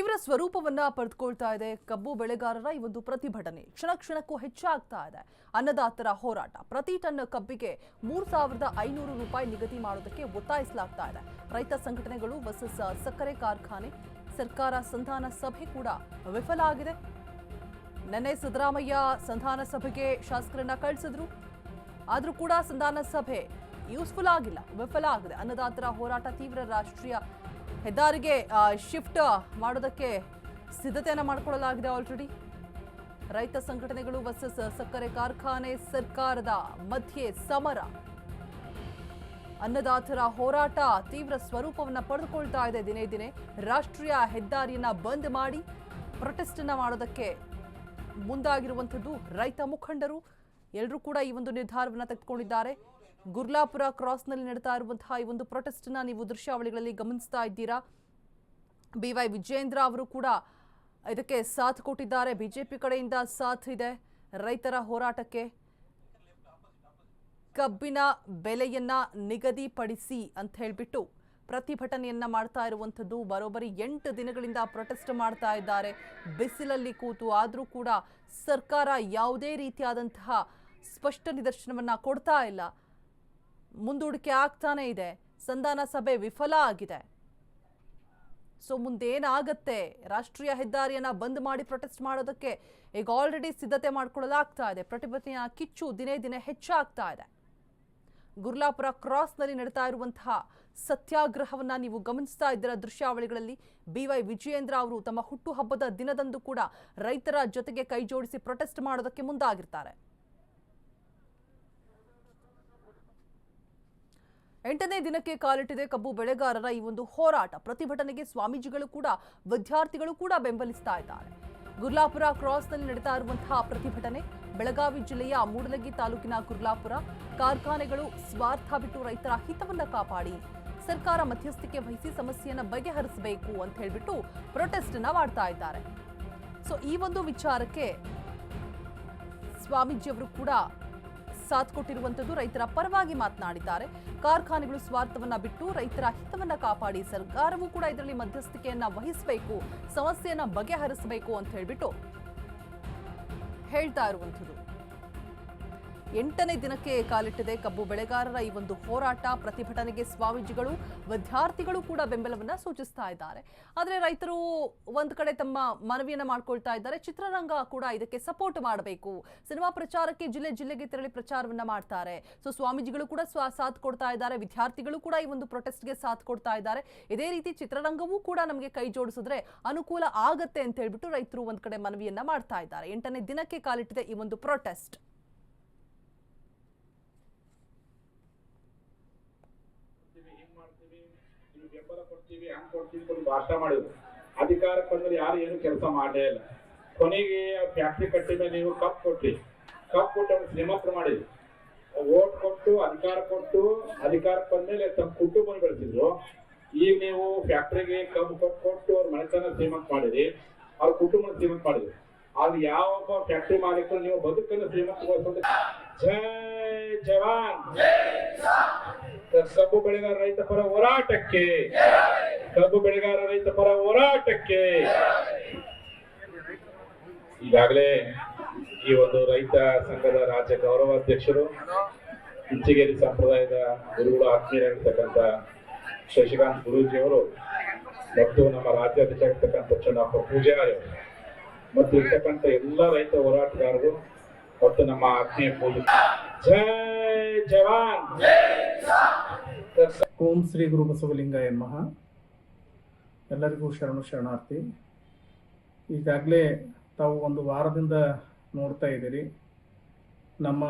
ತೀವ್ರ ಸ್ವರೂಪವನ್ನ ಪಡೆದುಕೊಳ್ತಾ ಇದೆ. ಕಬ್ಬು ಬೆಳೆಗಾರರ ಈ ಒಂದು ಪ್ರತಿಭಟನೆ ಕ್ಷಣ ಕ್ಷಣಕ್ಕೂ ಹೆಚ್ಚಾಗ್ತಾ ಇದೆ. ಅನ್ನದಾತರ ಹೋರಾಟ. ಪ್ರತಿ ಟನ್ ಕಬ್ಬಿಗೆ ಮೂರು ಸಾವಿರದ ಐನೂರು ರೂಪಾಯಿ ನಿಗದಿ ಮಾಡೋದಕ್ಕೆ ಒತ್ತಾಯಿಸಲಾಗ್ತಾ ಇದೆ. ರೈತ ಸಂಘಟನೆಗಳು ವರ್ಸಸ್ ಸಕ್ಕರೆ ಕಾರ್ಖಾನೆ, ಸರ್ಕಾರ ಸಂಧಾನ ಸಭೆ ಕೂಡ ವಿಫಲ ಆಗಿದೆ. ನಿನ್ನೆ ಸಿದ್ದರಾಮಯ್ಯ ಸಂಧಾನ ಸಭೆಗೆ ಶಾಸಕರನ್ನ ಕಳಿಸಿದ್ರು. ಆದರೂ ಕೂಡ ಸಂಧಾನ ಸಭೆ ಯೂಸ್ಫುಲ್ ಆಗಿಲ್ಲ. ವಿಫಲ ಆಗಿದೆ. ಅನ್ನದಾತರ ಹೋರಾಟ ತೀವ್ರ ರಾಷ್ಟ್ರೀಯ ಹೆದ್ದಾರಿಗೆ ಶಿಫ್ಟ್ ಮಾಡೋದಕ್ಕೆ ಸಿದ್ಧತೆಯನ್ನ ಮಾಡಿಕೊಳ್ಳಲಾಗಿದೆ ಆಲ್ರೆಡಿ ರೈತ ಸಂಘಟನೆಗಳು ವರ್ಸಸ್ ಸಕ್ಕರೆ ಕಾರ್ಖಾನೆ ಸರ್ಕಾರದ ಮಧ್ಯೆ ಸಮರ. ಅನ್ನದಾತರ ಹೋರಾಟ ತೀವ್ರ ಸ್ವರೂಪವನ್ನು ಪಡೆದುಕೊಳ್ತಾ ಇದೆ ದಿನೇ ದಿನೇ. ರಾಷ್ಟ್ರೀಯ ಹೆದ್ದಾರಿಯನ್ನ ಬಂದ್ ಮಾಡಿ ಪ್ರೊಟೆಸ್ಟ್ ಅನ್ನ ಮಾಡೋದಕ್ಕೆ ಮುಂದಾಗಿರುವಂಥದ್ದು ರೈತ ಮುಖಂಡರು. ಎಲ್ಲರೂ ಕೂಡ ಈ ಒಂದು ನಿರ್ಧಾರವನ್ನ ತೆಗೆದುಕೊಂಡಿದ್ದಾರೆ. ಗುರ್ಲಾಪುರ ಕ್ರಾಸ್ನಲ್ಲಿ ನಡೀತಾ ಇರುವಂತಹ ಈ ಒಂದು ಪ್ರೊಟೆಸ್ಟ್ನ ನೀವು ದೃಶ್ಯಾವಳಿಗಳಲ್ಲಿ ಗಮನಿಸ್ತಾ ಇದ್ದೀರಾ? ಬಿ ವೈ ಅವರು ಕೂಡ ಇದಕ್ಕೆ ಸಾಥ್ ಕೊಟ್ಟಿದ್ದಾರೆ. ಬಿಜೆಪಿ ಕಡೆಯಿಂದ ಸಾಥ್ ಇದೆ. ರೈತರ ಹೋರಾಟಕ್ಕೆ ಕಬ್ಬಿನ ಬೆಲೆಯನ್ನ ನಿಗದಿಪಡಿಸಿ ಅಂತ ಹೇಳ್ಬಿಟ್ಟು ಪ್ರತಿಭಟನೆಯನ್ನ ಮಾಡ್ತಾ ಇರುವಂಥದ್ದು. ಬರೋಬ್ಬರಿ ಎಂಟು ದಿನಗಳಿಂದ ಪ್ರೊಟೆಸ್ಟ್ ಮಾಡ್ತಾ ಇದ್ದಾರೆ. ಬಿಸಿಲಲ್ಲಿ ಕೂತು ಆದರೂ ಕೂಡ ಸರ್ಕಾರ ಯಾವುದೇ ರೀತಿಯಾದಂತಹ ಸ್ಪಷ್ಟ ನಿದರ್ಶನವನ್ನ ಕೊಡ್ತಾ ಇಲ್ಲ. ಮುಂದೂಡಿಕೆ ಆಗ್ತಾನೆ ಇದೆ. ಸಂಧಾನ ಸಭೆ ವಿಫಲ ಆಗಿದೆ. ಸೊ ಮುಂದೇನಾಗತ್ತೆ? ರಾಷ್ಟ್ರೀಯ ಹೆದ್ದಾರಿಯನ್ನ ಬಂದ್ ಮಾಡಿ ಪ್ರೊಟೆಸ್ಟ್ ಮಾಡೋದಕ್ಕೆ ಈಗ ಆಲ್ರೆಡಿ ಸಿದ್ಧತೆ ಮಾಡ್ಕೊಳ್ಳಲಾಗ್ತಾ ಇದೆ. ಪ್ರತಿಭಟನೆಯ ಕಿಚ್ಚು ದಿನೇ ದಿನೇ ಹೆಚ್ಚಾಗ್ತಾ ಇದೆ. ಗುರ್ಲಾಪುರ ಕ್ರಾಸ್ನಲ್ಲಿ ನಡೀತಾ ಇರುವಂತಹ ಸತ್ಯಾಗ್ರಹವನ್ನ ನೀವು ಗಮನಿಸ್ತಾ ಇದ್ದೀರ ದೃಶ್ಯಾವಳಿಗಳಲ್ಲಿ? ಬಿ ವೈ ವಿಜಯೇಂದ್ರ ಅವರು ತಮ್ಮ ಹುಟ್ಟುಹಬ್ಬದ ದಿನದಂದು ಕೂಡ ರೈತರ ಜೊತೆಗೆ ಕೈ ಜೋಡಿಸಿ ಪ್ರೊಟೆಸ್ಟ್ ಮಾಡೋದಕ್ಕೆ ಮುಂದಾಗಿರ್ತಾರೆ. ಎಂಟನೇ ದಿನಕ್ಕೆ ಕಾಲಿಟ್ಟಿದೆ ಕಬ್ಬು ಬೆಳೆಗಾರರ ಈ ಒಂದು ಹೋರಾಟ. ಪ್ರತಿಭಟನೆಗೆ ಸ್ವಾಮೀಜಿಗಳು ಕೂಡ, ವಿದ್ಯಾರ್ಥಿಗಳು ಕೂಡ ಬೆಂಬಲಿಸ್ತಾ ಇದ್ದಾರೆ. ಗುರ್ಲಾಪುರ ಕ್ರಾಸ್ನಲ್ಲಿ ನಡೀತಾ ಇರುವಂತಹ ಪ್ರತಿಭಟನೆ ಬೆಳಗಾವಿ ಜಿಲ್ಲೆಯ ಮೂಡಲಗಿ ತಾಲೂಕಿನ ಗುರ್ಲಾಪುರ. ಕಾರ್ಖಾನೆಗಳು ಸ್ವಾರ್ಥ ಬಿಟ್ಟು ರೈತರ ಹಿತವನ್ನ ಕಾಪಾಡಿ, ಸರ್ಕಾರ ಮಧ್ಯಸ್ಥಿಕೆ ವಹಿಸಿ ಸಮಸ್ಯೆಯನ್ನು ಬಗೆಹರಿಸಬೇಕು ಅಂತ ಹೇಳಿಬಿಟ್ಟು ಪ್ರೊಟೆಸ್ಟ್ ಅನ್ನ ಮಾಡ್ತಾ ಇದ್ದಾರೆ. ಸೊ, ಈ ಒಂದು ವಿಚಾರಕ್ಕೆ ಸ್ವಾಮೀಜಿಯವರು ಕೂಡ ಸಾಥ್ ಕೊಟ್ಟಿರುವಂತದ್ದು ರೈತರ ಪರವಾಗಿ ಮಾತನಾಡಿದ್ದಾರೆ. ಕಾರ್ಖಾನೆಗಳು ಸ್ವಾರ್ಥವನ್ನ ಬಿಟ್ಟು ರೈತರ ಹಿತವನ್ನ ಕಾಪಾಡಿ ಸರ್ಕಾರವೂ ಕೂಡ ಇದರಲ್ಲಿ ಮಧ್ಯಸ್ಥಿಕೆಯನ್ನ ವಹಿಸಬೇಕು, ಸಮಸ್ಯೆಯನ್ನ ಬಗೆಹರಿಸಬೇಕು ಅಂತ ಹೇಳ್ಬಿಟ್ಟು ಹೇಳ್ತಾ ಇರುವಂಥದ್ದು. ಎಂಟನೇ ದಿನಕ್ಕೆ ಕಾಲಿಟ್ಟಿದೆ ಕಬ್ಬು ಬೆಳೆಗಾರರ ಈ ಒಂದು ಹೋರಾಟ. ಪ್ರತಿಭಟನೆಗೆ ಸ್ವಾಮೀಜಿಗಳು, ವಿದ್ಯಾರ್ಥಿಗಳು ಕೂಡ ಬೆಂಬಲವನ್ನ ಸೂಚಿಸ್ತಾ ಇದ್ದಾರೆ. ಆದರೆ ರೈತರು ಒಂದು ಕಡೆ ತಮ್ಮ ಮನವಿಯನ್ನು ಮಾಡ್ಕೊಳ್ತಾ ಇದ್ದಾರೆ. ಚಿತ್ರರಂಗ ಕೂಡ ಇದಕ್ಕೆ ಸಪೋರ್ಟ್ ಮಾಡಬೇಕು. ಸಿನಿಮಾ ಪ್ರಚಾರಕ್ಕೆ ಜಿಲ್ಲೆ ಜಿಲ್ಲೆಗೆ ತೆರಳಿ ಪ್ರಚಾರವನ್ನ ಮಾಡ್ತಾರೆ. ಸೊ ಸ್ವಾಮೀಜಿಗಳು ಕೂಡ ಸಾಥ್ ಕೊಡ್ತಾ ಇದ್ದಾರೆ. ವಿದ್ಯಾರ್ಥಿಗಳು ಕೂಡ ಈ ಒಂದು ಪ್ರೊಟೆಸ್ಟ್ಗೆ ಸಾಥ್ ಕೊಡ್ತಾ ಇದ್ದಾರೆ. ಇದೇ ರೀತಿ ಚಿತ್ರರಂಗವೂ ಕೂಡ ನಮಗೆ ಕೈ ಜೋಡಿಸಿದ್ರೆ ಅನುಕೂಲ ಆಗತ್ತೆ ಅಂತ ಹೇಳ್ಬಿಟ್ಟು ರೈತರು ಒಂದ್ ಕಡೆ ಮನವಿಯನ್ನ ಮಾಡ್ತಾ ಇದ್ದಾರೆ. ಎಂಟನೇ ದಿನಕ್ಕೆ ಕಾಲಿಟ್ಟಿದೆ ಈ ಒಂದು ಪ್ರೊಟೆಸ್ಟ್ ಹಿಂಗ್ ಮಾಡ್ತೀವಿ ನೀವು ಬೆಂಬಲ ಕೊಡ್ತೀವಿ ಹಂಗ್ ಕೊಡ್ತೀವಿ ಅಂತ ಭಾಷಣ ಮಾಡಿದ್ರು. ಅಧಿಕಾರಕ್ಕೆ ಬಂದ್ರೆ ಯಾರು ಏನು ಕೆಲಸ ಮಾಡಲೇ ಇಲ್ಲ. ಕೊನೆಗೆ ಫ್ಯಾಕ್ಟ್ರಿ ಕಟ್ಟಿದ ಮೇಲೆ ನೀವು ಕಪ್ ಕೊಟ್ಟಿ ಕಪ್ ಕೊಟ್ಟು ಅವ್ರು ಶ್ರೀಮಂತರು ಮಾಡಿದ್ರು. ಓಟ್ ಕೊಟ್ಟು ಅಧಿಕಾರ ಕೊಟ್ಟು ಅಧಿಕಾರಕ್ಕೆ ಬಂದ್ಮೇಲೆ ತಮ್ಮ ಕುಟುಂಬ ಬೆಳೆಸಿದ್ರು. ಈಗ ನೀವು ಫ್ಯಾಕ್ಟ್ರಿಗೆ ಕಬ್ಬು ಕೊಟ್ಟು ಕೊಟ್ಟು ಅವ್ರ ಮನೆತನ ಶ್ರೀಮಂತ ಮಾಡಿರಿ ಅವ್ರ ಕುಟುಂಬ ಶ್ರೀಮಂತ ಮಾಡಿದ್ರಿ ಅದು ಯಾವೊಬ್ಬ ಫ್ಯಾಕ್ಟ್ರಿ ಮಾಲೀಕರು ನೀವು ಬದುಕನ್ನು ಶ್ರೀಮಂತಗೊಳಿಸೋದು ಜೈ ಜವಾನ್. ಕಬ್ಬು ಬೆಳೆಗಾರ ರೈತ ಪರ ಹೋರಾಟಕ್ಕೆ ಕಬ್ಬು ಬೆಳೆಗಾರ ರೈತ ಪರ ಹೋರಾಟಕ್ಕೆ. ಈಗಾಗಲೇ ಈ ಒಂದು ರೈತ ಸಂಘದ ರಾಜ್ಯ ಗೌರವಾಧ್ಯಕ್ಷರು ಇಂಚಿಗೇರಿ ಸಂಪ್ರದಾಯದ ಗುರುಗಳು ಆತ್ಮೀಯರಾಗಿರ್ತಕ್ಕಂಥ ಶಶಿಕಾಂತ್ ಗುರೂಜಿ ಅವರು ಮತ್ತು ನಮ್ಮ ರಾಜ್ಯಾಧ್ಯಕ್ಷರಾಗಿರ್ತಕ್ಕಂಥ ಚನ್ನಪ್ಪ ಪೂಜಾರಿ ಮತ್ತು ಇರ್ತಕ್ಕಂಥ ಎಲ್ಲ ರೈತ ಹೋರಾಟಗಾರರು ಮತ್ತು ನಮ್ಮ ಆತ್ಮೀಯ ಪೂಜೆ ಜೈ ಜವಾನ್. ಓಂ ಶ್ರೀ ಗುರು ಬಸವಲಿಂಗಾಯ ನಮಃ ಎಲ್ಲರಿಗೂ ಶರಣು ಶರಣಾರ್ಥಿ. ಈಗಾಗಲೇ ತಾವು ಒಂದು ವಾರದಿಂದ ನೋಡ್ತಾ ಇದ್ದೀರಿ. ನಮ್ಮ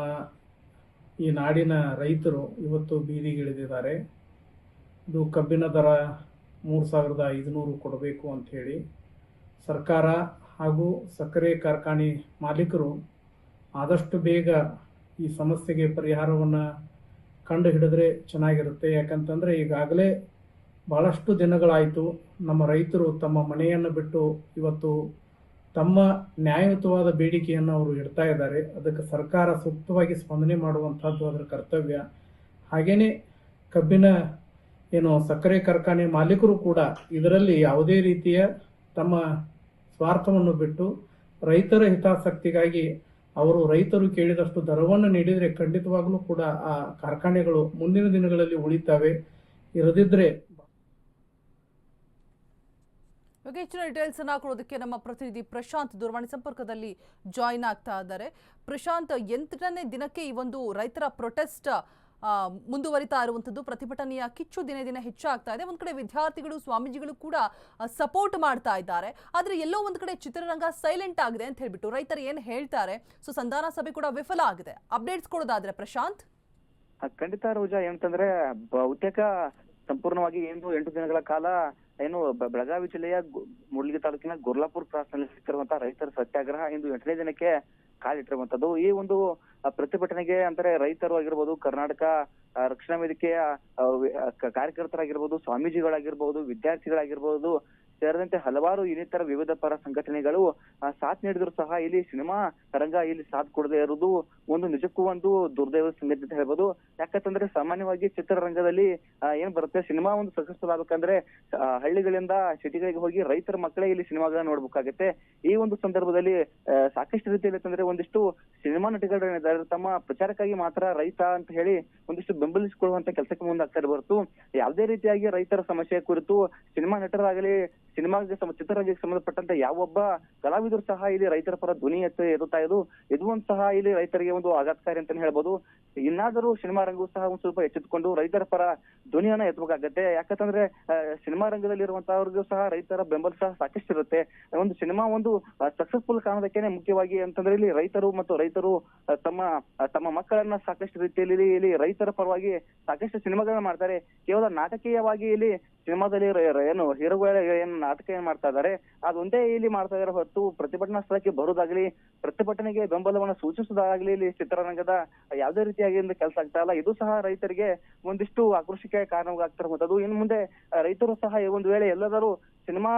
ಈ ನಾಡಿನ ರೈತರು ಇವತ್ತು ಬೀದಿಗಿಳಿದಿದ್ದಾರೆ. ಇದು ಕಬ್ಬಿನ ದರ ಮೂರು ಸಾವಿರದ ಐದುನೂರು ಕೊಡಬೇಕು ಅಂಥೇಳಿ ಸರ್ಕಾರ ಹಾಗೂ ಸಕ್ಕರೆ ಕಾರ್ಖಾನೆ ಮಾಲೀಕರು ಆದಷ್ಟು ಬೇಗ ಈ ಸಮಸ್ಯೆಗೆ ಪರಿಹಾರವನ್ನು ಕಂಡು ಹಿಡಿದ್ರೆ ಚೆನ್ನಾಗಿರುತ್ತೆ. ಯಾಕಂತಂದರೆ ಈಗಾಗಲೇ ಭಾಳಷ್ಟು ದಿನಗಳಾಯಿತು ನಮ್ಮ ರೈತರು ತಮ್ಮ ಮನೆಯನ್ನು ಬಿಟ್ಟು ಇವತ್ತು ತಮ್ಮ ನ್ಯಾಯಯುತವಾದ ಬೇಡಿಕೆಯನ್ನು ಅವರು ಇಡ್ತಾ ಇದ್ದಾರೆ. ಅದಕ್ಕೆ ಸರ್ಕಾರ ಸೂಕ್ತವಾಗಿ ಸ್ಪಂದನೆ ಮಾಡುವಂಥದ್ದು ಅದರ ಕರ್ತವ್ಯ. ಹಾಗೆಯೇ ಕಬ್ಬಿನ ಏನು ಸಕ್ಕರೆ ಕಾರ್ಖಾನೆ ಮಾಲೀಕರು ಕೂಡ ಇದರಲ್ಲಿ ಯಾವುದೇ ರೀತಿಯ ತಮ್ಮ ಸ್ವಾರ್ಥವನ್ನು ಬಿಟ್ಟು ರೈತರ ಹಿತಾಸಕ್ತಿಗಾಗಿ ಅವರು ರೈತರು ಕೇಳಿದಷ್ಟು ದರವನ್ನು ನೀಡಿದರೆ ಖಂಡಿತವಾಗಲೂ ಕೂಡ ಆ ಕಾರ್ಖಾನೆಗಳು ಮುಂದಿನ ದಿನಗಳಲ್ಲಿ ಉಳಿತಾವೆ. ಇರದಿದ್ದರೆ ಇವಾಗ ಹೆಚ್ಚಿನ ಡೀಟೇಲ್ಸ್ ಅನ್ನ ಕೊಡೋದಕ್ಕೆ ನಮ್ಮ ಪ್ರತಿನಿಧಿ ಪ್ರಶಾಂತ್ ದೂರವಾಣಿ ಸಂಪರ್ಕದಲ್ಲಿ ಜಾಯಿನ್ ಆಗ್ತಾ ಇದ್ದಾರೆ. ಪ್ರಶಾಂತ್, ಎಂಟನೇ ದಿನಕ್ಕೆ ಈ ಒಂದು ರೈತರ ಪ್ರೊಟೆಸ್ಟ್ ಮುಂದುವರಿತಾ ಇರುವಂಥದ್ದು ಪ್ರತಿಭಟನೆಯ ಕಿಚ್ಚು ದಿನೇ ದಿನ ಹೆಚ್ಚಾಗ್ತಾ ಇದೆ. ಒಂದ್ ಕಡೆ ವಿದ್ಯಾರ್ಥಿಗಳು, ಸ್ವಾಮೀಜಿಗಳು ಕೂಡ ಸಪೋರ್ಟ್ ಮಾಡ್ತಾ ಇದ್ದಾರೆ. ಆದ್ರೆ ಎಲ್ಲೋ ಒಂದ್ ಕಡೆ ಚಿತ್ರರಂಗ ಸೈಲೆಂಟ್ ಆಗಿದೆ ಅಂತ ಹೇಳ್ಬಿಟ್ಟು ರೈತರು ಏನ್ ಹೇಳ್ತಾರೆ? ಸೊ, ಸಂಧಾನ ಸಭೆ ಕೂಡ ವಿಫಲ ಆಗಿದೆ. ಅಪ್ಡೇಟ್ಸ್ ಕೊಡೋದಾದ್ರೆ ಪ್ರಶಾಂತ್. ಖಂಡಿತ ರೋಜಾ, ಏನಂತಂದ್ರೆ ಬಹುತೇಕ ಸಂಪೂರ್ಣವಾಗಿ ಏನು ಎಂಟು ದಿನಗಳ ಕಾಲ ಏನು ಬೆಳಗಾವಿ ಜಿಲ್ಲೆಯ ಮೂಡ್ಲಿಗಿ ತಾಲೂಕಿನ ಗುರ್ಲಾಪುರ್ ಕ್ರಾಸ್ನಲ್ಲಿ ಸಿಕ್ಕಿರುವಂತಹ ರೈತರ ಸತ್ಯಾಗ್ರಹ ಇಂದು ಎಂಟನೇ ದಿನಕ್ಕೆ ಕಾಲಿಟ್ಟಿರುವಂತದ್ದು ಈ ಒಂದು ಪ್ರತಿಭಟನೆಗೆ ಅಂದ್ರೆ ರೈತರು ಆಗಿರ್ಬೋದು, ಕರ್ನಾಟಕ ರಕ್ಷಣಾ ವೇದಿಕೆಯ ಕಾರ್ಯಕರ್ತರಾಗಿರ್ಬೋದು, ಸ್ವಾಮೀಜಿಗಳಾಗಿರ್ಬೋದು, ವಿದ್ಯಾರ್ಥಿಗಳಾಗಿರ್ಬೋದು ಸೇರಿದಂತೆ ಹಲವಾರು ಇನ್ನಿತರ ವಿವಿಧ ಪರ ಸಂಘಟನೆಗಳು ಸಾಥ್ ನೀಡಿದ್ರು ಸಹ ಇಲ್ಲಿ ಸಿನಿಮಾ ರಂಗ ಇಲ್ಲಿ ಸಾಥ್ ಕೊಡದೇ ಇರುವುದು ಒಂದು ನಿಜಕ್ಕೂ ಒಂದು ದುರ್ದೈವದ ಸಂಗತಿ ಅಂತ ಹೇಳ್ಬೋದು. ಯಾಕಂತಂದ್ರೆ ಸಾಮಾನ್ಯವಾಗಿ ಚಿತ್ರರಂಗದಲ್ಲಿ ಏನ್ ಬರುತ್ತೆ, ಸಿನಿಮಾ ಒಂದು ಸಕ್ಸಸ್ಫುಲ್ ಆಗ್ಬೇಕಂದ್ರೆ ಹಳ್ಳಿಗಳಿಂದ ಸಿಟಿಗಳಿಗೆ ಹೋಗಿ ರೈತರ ಮಕ್ಕಳೇ ಇಲ್ಲಿ ಸಿನಿಮಾಗಳನ್ನ ನೋಡ್ಬೇಕಾಗತ್ತೆ. ಈ ಒಂದು ಸಂದರ್ಭದಲ್ಲಿ ಸಾಕಷ್ಟು ರೀತಿಯಲ್ಲಿ ಅಂತಂದ್ರೆ ಒಂದಿಷ್ಟು ಸಿನಿಮಾ ನಟಿಗಳಿದ್ದಾರೆ ತಮ್ಮ ಪ್ರಚಾರಕ್ಕಾಗಿ ಮಾತ್ರ ರೈತ ಅಂತ ಹೇಳಿ ಒಂದಿಷ್ಟು ಬೆಂಬಲಿಸಿಕೊಳ್ಳುವಂತ ಕೆಲಸಕ್ಕೆ ಮುಂದಾಗ್ತಾ ಹೊರತು ಯಾವುದೇ ರೀತಿಯಾಗಿ ರೈತರ ಸಮಸ್ಯೆ ಕುರಿತು ಸಿನಿಮಾ ನಟರಾಗಲಿ ಸಿನಿಮಾಗೆ ಚಿತ್ರರಂಗಕ್ಕೆ ಸಂಬಂಧಪಟ್ಟಂತ ಯಾವೊಬ್ಬ ಕಲಾವಿದರು ಸಹ ಇಲ್ಲಿ ರೈತರ ಪರ ಧ್ವನಿ ಎತ್ತ ಎದುತ್ತಾ ಇದು ಇದು ಸಹ ಇಲ್ಲಿ ರೈತರಿಗೆ ಒಂದು ಆಘಾತಕಾರಿ ಅಂತಾನೆ ಹೇಳ್ಬೋದು. ಇನ್ನಾದರೂ ಸಿನಿಮಾ ರಂಗವು ಸಹ ಒಂದು ಸ್ವಲ್ಪ ಎಚ್ಚೆತ್ತುಕೊಂಡು ರೈತರ ಪರ ಧ್ವನಿಯನ್ನ ಎತ್ತಬೇಕಾಗತ್ತೆ. ಯಾಕಂತಂದ್ರೆ ಸಿನಿಮಾ ರಂಗದಲ್ಲಿ ಇರುವಂತಹವ್ರಿಗೂ ಸಹ ರೈತರ ಬೆಂಬಲ ಸಹ ಸಾಕಷ್ಟು ಇರುತ್ತೆ. ಒಂದು ಸಿನಿಮಾ ಒಂದು ಸಕ್ಸಸ್ಫುಲ್ ಕಾಣೋದಕ್ಕೇನೆ ಮುಖ್ಯವಾಗಿ ಅಂತಂದ್ರೆ ಇಲ್ಲಿ ರೈತರು ಮತ್ತು ರೈತರು ತಮ್ಮ ತಮ್ಮ ಮಕ್ಕಳನ್ನ ಸಾಕಷ್ಟು ರೀತಿಯಲ್ಲಿ ಇಲ್ಲಿ ರೈತರ ಪರವಾಗಿ ಸಾಕಷ್ಟು ಸಿನಿಮಾಗಳನ್ನ ಮಾಡ್ತಾರೆ. ಕೇವಲ ನಾಟಕೀಯವಾಗಿ ಇಲ್ಲಿ ಸಿನಿಮಾದಲ್ಲಿ ಏನು ಹೀರೋಗಳ ಏನು ನಾಟಕ ಏನ್ ಮಾಡ್ತಾ ಇದಾರೆ ಅದೊಂದೇ ಇಲ್ಲಿ ಮಾಡ್ತಾ ಇದಾರೆ ಹೊತ್ತು ಪ್ರತಿಭಟನಾ ಸ್ಥಳಕ್ಕೆ ಬರೋದಾಗ್ಲಿ ಪ್ರತಿಭಟನೆಗೆ ಬೆಂಬಲವನ್ನು ಸೂಚಿಸೋದಾಗ್ಲಿ ಇಲ್ಲಿ ಚಿತ್ರರಂಗದ ಯಾವುದೇ ರೀತಿಯಾಗಿ ಕೆಲಸ ಆಗ್ತಾ ಇಲ್ಲ. ಇದು ಸಹ ರೈತರಿಗೆ ಒಂದಿಷ್ಟು ಆಕ್ರೋಶಕ್ಕೆ ಕಾರಣವಾಗ್ತಿರುವಂತದ್ದು ಇನ್ನು ಮುಂದೆ ರೈತರು ಸಹ ಈ ಒಂದು ವೇಳೆ ಎಲ್ಲದರೂ ಸಿನಿಮಾ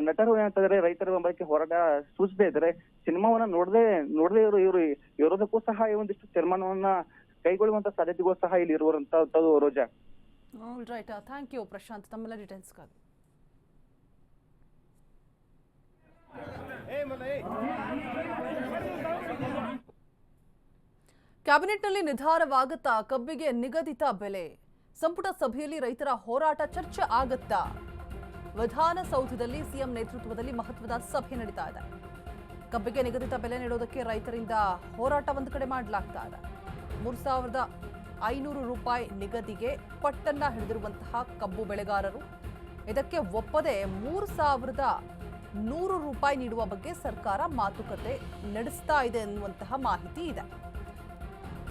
ನಟರು ಏನಂತಂದ್ರೆ ರೈತರ ಬೆಂಬಲಕ್ಕೆ ಹೋರಾಟ ಸೂಚಿಸದೇ ಇದ್ರೆ, ಸಿನಿಮಾವನ್ನ ನೋಡದೆ ನೋಡದೆ ಇವರು ಇವರು ಇರೋದಕ್ಕೂ ಸಹ ಈ ಒಂದಿಷ್ಟು ತೀರ್ಮಾನವನ್ನ ಕೈಗೊಳ್ಳುವಂತ ಸಾಧ್ಯತೆಗಳು ಸಹ ಇಲ್ಲಿ ಇರುವಂತದ್ದು Roja. Right thank you Prashanth ತಮ್ಮೆಲ್ಲ ಡೀಟೇಲ್ಸ್ಗಾಗಿ ಕ್ಯಾಬಿನೆಟ್ನಲ್ಲಿ ನಿರ್ಧಾರವಾಗುತ್ತಾ ಕಬ್ಬಿಗೆ ನಿಗದಿತ ಬೆಲೆ ಸಂಪುಟ ಸಭೆಯಲ್ಲಿ ರೈತರ ಹೋರಾಟ ಚರ್ಚೆ ಆಗತ್ತಾ ವಿಧಾನಸೌಧದಲ್ಲಿ ಸಿಎಂ ನೇತೃತ್ವದಲ್ಲಿ ಮಹತ್ವದ ಸಭೆ ನಡೀತಾ ಇದೆ ಕಬ್ಬಿಗೆ ನಿಗದಿತ ಬೆಲೆ ನೀಡೋದಕ್ಕೆ ರೈತರಿಂದ ಹೋರಾಟ ಒಂದು ಕಡೆ ಮಾಡಲಾಗ್ತಾ ಇದೆ ಮೂರು ಸಾವಿರದ ಐನೂರು ರೂಪಾಯಿ ನಿಗದಿಗೆ ಪಟ್ಟನ್ನ ಹಿಡಿದಿರುವಂತಹ ಕಬ್ಬು ಬೆಳೆಗಾರರು. ಇದಕ್ಕೆ ಒಪ್ಪದೆ ಮೂರು ಸಾವಿರದ ನೂರು ರೂಪಾಯಿ ನೀಡುವ ಬಗ್ಗೆ ಸರ್ಕಾರ ಮಾತುಕತೆ ನಡೆಸ್ತಾ ಇದೆ ಎನ್ನುವಂತಹ ಮಾಹಿತಿ ಇದೆ.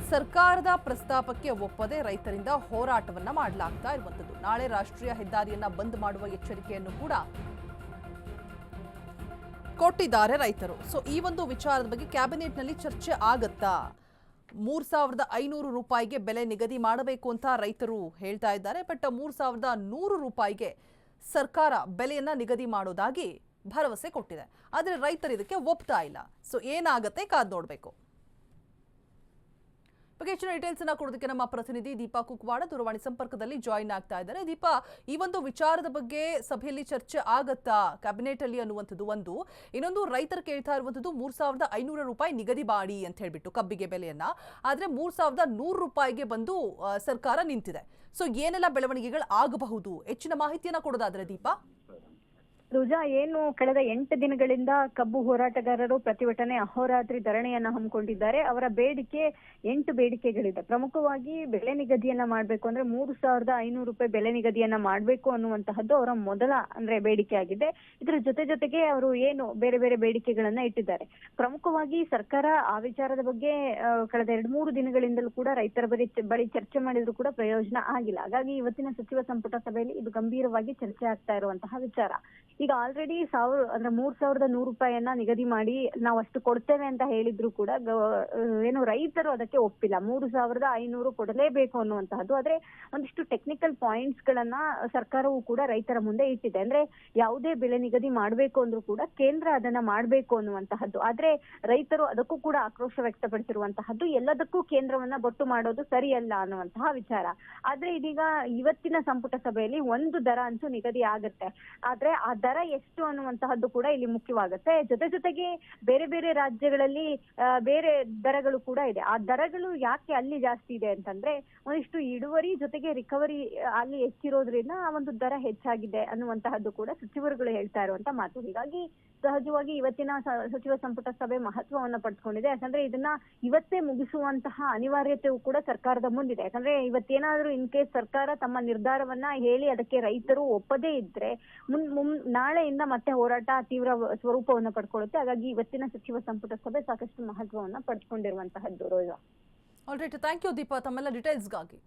ಸರ್ಕಾರದ ಪ್ರಸ್ತಾಪಕ್ಕೆ ಒಪ್ಪದೆ ರೈತರಿಂದ ಹೋರಾಟವನ್ನ ಮಾಡಲಾಗ್ತಾ ಇರುವಂಥದ್ದು. ನಾಳೆ ರಾಷ್ಟ್ರೀಯ ಹೆದ್ದಾರಿಯನ್ನ ಬಂದ್ ಮಾಡುವ ಎಚ್ಚರಿಕೆಯನ್ನು ಕೂಡ ಕೊಟ್ಟಿದ್ದಾರೆ ರೈತರು. ಸೊ ಈ ಒಂದು ವಿಚಾರದ ಬಗ್ಗೆ ಕ್ಯಾಬಿನೆಟ್ನಲ್ಲಿ ಚರ್ಚೆ ಆಗತ್ತಾ? ಮೂರ್ ಸಾವಿರದ ಐನೂರು ರೂಪಾಯಿಗೆ ಬೆಲೆ ನಿಗದಿ ಮಾಡಬೇಕು ಅಂತ ರೈತರು ಹೇಳ್ತಾ ಇದ್ದಾರೆ. ಬಟ್ ಮೂರ್ ಸಾವಿರದ ನೂರು ರೂಪಾಯಿಗೆ ಸರ್ಕಾರ ಬೆಲೆಯನ್ನ ನಿಗದಿ ಮಾಡೋದಾಗಿ ಭರವಸೆ ಕೊಟ್ಟಿದೆ. ಆದರೆ ರೈತರು ಇದಕ್ಕೆ ಒಪ್ತಾ ಇಲ್ಲ. ಸೊ ಏನಾಗತ್ತೆ ಕಾದು ನೋಡಬೇಕು. ಬಗ್ಗೆ ಹೆಚ್ಚಿನ ಡೀಟೇಲ್ಸ್ ಅನ್ನ ಕೊಡೋದಕ್ಕೆ ನಮ್ಮ ಪ್ರತಿನಿಧಿ ದೀಪಾ ಕುಕ್ವಾಡ ದೂರವಾಣಿ ಸಂಪರ್ಕದಲ್ಲಿ ಜಾಯಿನ್ ಆಗ್ತಾ ಇದ್ದಾರೆ. ದೀಪಾ, ಈ ಒಂದು ವಿಚಾರದ ಬಗ್ಗೆ ಸಭೆಯಲ್ಲಿ ಚರ್ಚೆ ಆಗತ್ತಾ? ಕ್ಯಾಬಿನೆಟ್ ಅಲ್ಲಿ ಅನ್ನುವಂಥದ್ದು ಒಂದು. ಇನ್ನೊಂದು, ರೈತರು ಕೇಳ್ತಾ ಇರುವಂಥದ್ದು ಮೂರ್ ಸಾವಿರದ ಐನೂರ ರೂಪಾಯಿ ನಿಗದಿ ಮಾಡಿ ಅಂತ ಹೇಳ್ಬಿಟ್ಟು ಕಬ್ಬಿಗೆ ಬೆಲೆಯನ್ನ. ಆದ್ರೆ ಮೂರ್ ಸಾವಿರದ ನೂರು ರೂಪಾಯಿಗೆ ಬಂದು ಸರ್ಕಾರ ನಿಂತಿದೆ. ಸೊ ಏನೆಲ್ಲ ಬೆಳವಣಿಗೆಗಳು ಆಗಬಹುದು? ಹೆಚ್ಚಿನ ಮಾಹಿತಿಯನ್ನ ಕೊಡೋದಾದ್ರೆ ದೀಪಾ? ರುಜಾ ಏನು ಕಳೆದ ಎಂಟು ದಿನಗಳಿಂದ ಕಬ್ಬು ಹೋರಾಟಗಾರರು ಪ್ರತಿಭಟನೆ, ಅಹೋರಾತ್ರಿ ಧರಣಿಯನ್ನ ಹಮ್ಮಿಕೊಂಡಿದ್ದಾರೆ. ಅವರ ಬೇಡಿಕೆ ಎಂಟು ಬೇಡಿಕೆಗಳಿದೆ. ಪ್ರಮುಖವಾಗಿ ಬೆಲೆ ನಿಗದಿಯನ್ನ ಮಾಡ್ಬೇಕು ಅಂದ್ರೆ ಮೂರು ಸಾವಿರದ ಐನೂರು ರೂಪಾಯಿ ಬೆಲೆ ನಿಗದಿಯನ್ನ ಮಾಡ್ಬೇಕು ಅನ್ನುವಂತಹದ್ದು ಅವರ ಮೊದಲ, ಅಂದ್ರೆ ಬೇಡಿಕೆ ಆಗಿದೆ. ಇದರ ಜೊತೆ ಜೊತೆಗೆ ಅವರು ಏನು ಬೇರೆ ಬೇರೆ ಬೇಡಿಕೆಗಳನ್ನ ಇಟ್ಟಿದ್ದಾರೆ. ಪ್ರಮುಖವಾಗಿ ಸರ್ಕಾರ ಆ ವಿಚಾರದ ಬಗ್ಗೆ ಕಳೆದ ಎರಡ್ ಮೂರು ದಿನಗಳಿಂದಲೂ ಕೂಡ ರೈತರ ಬಳಿ ಬಳಿ ಚರ್ಚೆ ಮಾಡಿದ್ರು ಕೂಡ ಪ್ರಯೋಜನ ಆಗಿಲ್ಲ. ಹಾಗಾಗಿ ಇವತ್ತಿನ ಸಚಿವ ಸಂಪುಟ ಸಭೆಯಲ್ಲಿ ಇದು ಗಂಭೀರವಾಗಿ ಚರ್ಚೆ ಆಗ್ತಾ ಇರುವಂತಹ ವಿಚಾರ. ಈಗ ಆಲ್ರೆಡಿ ಸಾವಿರ, ಅಂದ್ರೆ ಮೂರ್ ಸಾವಿರದ ನೂರು ರೂಪಾಯಿಯನ್ನ ನಿಗದಿ ಮಾಡಿ ನಾವು ಅಷ್ಟು ಕೊಡ್ತೇವೆ ಅಂತ ಹೇಳಿದ್ರು ಕೂಡ ಏನು ರೈತರು ಅದಕ್ಕೆ ಒಪ್ಪಿಲ್ಲ. ಮೂರು ಸಾವಿರದ ಐನೂರು ಕೊಡಲೇಬೇಕು ಅನ್ನುವಂತಹದ್ದು. ಆದ್ರೆ ಒಂದಿಷ್ಟು ಟೆಕ್ನಿಕಲ್ ಪಾಯಿಂಟ್ಸ್ ಗಳನ್ನ ಸರ್ಕಾರವು ಕೂಡ ರೈತರ ಮುಂದೆ ಇಟ್ಟಿದೆ. ಅಂದ್ರೆ ಯಾವುದೇ ಬೆಲೆ ನಿಗದಿ ಮಾಡಬೇಕು ಅಂದ್ರೂ ಕೂಡ ಕೇಂದ್ರ ಅದನ್ನ ಮಾಡಬೇಕು ಅನ್ನುವಂತಹದ್ದು. ಆದ್ರೆ ರೈತರು ಅದಕ್ಕೂ ಕೂಡ ಆಕ್ರೋಶ ವ್ಯಕ್ತಪಡಿಸಿರುವಂತಹದ್ದು. ಎಲ್ಲದಕ್ಕೂ ಕೇಂದ್ರವನ್ನ ಬೊಟ್ಟು ಮಾಡೋದು ಸರಿಯಲ್ಲ ಅನ್ನುವಂತಹ ವಿಚಾರ. ಆದ್ರೆ ಇದೀಗ ಇವತ್ತಿನ ಸಂಪುಟ ಸಭೆಯಲ್ಲಿ ಒಂದು ದರ ಅಂತೂ ನಿಗದಿ ಆಗುತ್ತೆ. ಆದ್ರೆ ಆ ದರ ದರ ಎಷ್ಟು ಅನ್ನುವಂತಹದ್ದು ಕೂಡ ಇಲ್ಲಿ ಮುಖ್ಯವಾಗುತ್ತೆ. ಜೊತೆ ಜೊತೆಗೆ ಬೇರೆ ಬೇರೆ ರಾಜ್ಯಗಳಲ್ಲಿ ಬೇರೆ ದರಗಳು ಕೂಡ ಇದೆ. ಆ ದರಗಳು ಯಾಕೆ ಅಲ್ಲಿ ಜಾಸ್ತಿ ಇದೆ ಅಂತಂದ್ರೆ, ಒಂದಿಷ್ಟು ಇಳುವರಿ ಜೊತೆಗೆ ರಿಕವರಿ ಅಲ್ಲಿ ಹೆಚ್ಚಿರೋದ್ರಿಂದ ಆ ಒಂದು ದರ ಹೆಚ್ಚಾಗಿದೆ ಅನ್ನುವಂತಹದ್ದು ಕೂಡ ಸಚಿವರುಗಳು ಹೇಳ್ತಾ ಇರುವಂತ ಮಾತು. ಹೀಗಾಗಿ ಸಹಜವಾಗಿ ಇವತ್ತಿನ ಸಚಿವ ಸಂಪುಟ ಸಭೆ ಮಹತ್ವವನ್ನ ಪಡೆದುಕೊಂಡಿದೆ ಯಾಕಂದ್ರೆ ಇದನ್ನ ಇವತ್ತೇ ಮುಗಿಸುವಂತಹ ಅನಿವಾರ್ಯತೆಯು ಕೂಡ ಸರ್ಕಾರದ ಮುಂದಿದೆ. ಯಾಕಂದ್ರೆ ಇವತ್ತೇನಾದ್ರೂ ಇನ್ ಕೇಸ್ ಸರ್ಕಾರ ತಮ್ಮ ನಿರ್ಧಾರವನ್ನ ಹೇಳಿ ಅದಕ್ಕೆ ರೈತರು ಒಪ್ಪದೇ ಇದ್ರೆ ಮುನ್ ಮುನ್ ನಾಳೆಯಿಂದ ಮತ್ತೆ ಹೋರಾಟ ತೀವ್ರ ಸ್ವರೂಪವನ್ನ ಪಡ್ಕೊಳ್ಳುತ್ತೆ. ಹಾಗಾಗಿ ಇವತ್ತಿನ ಸಚಿವ ಸಂಪುಟ ಸಭೆ ಸಾಕಷ್ಟು ಮಹತ್ವವನ್ನ ಪಡೆದುಕೊಂಡಿರುವಂತಹದ್ದು Roja. All right thank you Deepa ತಮ್ಮೆಲ್ಲ ಡೀಟೇಲ್ಸ್ಗಾಗಿ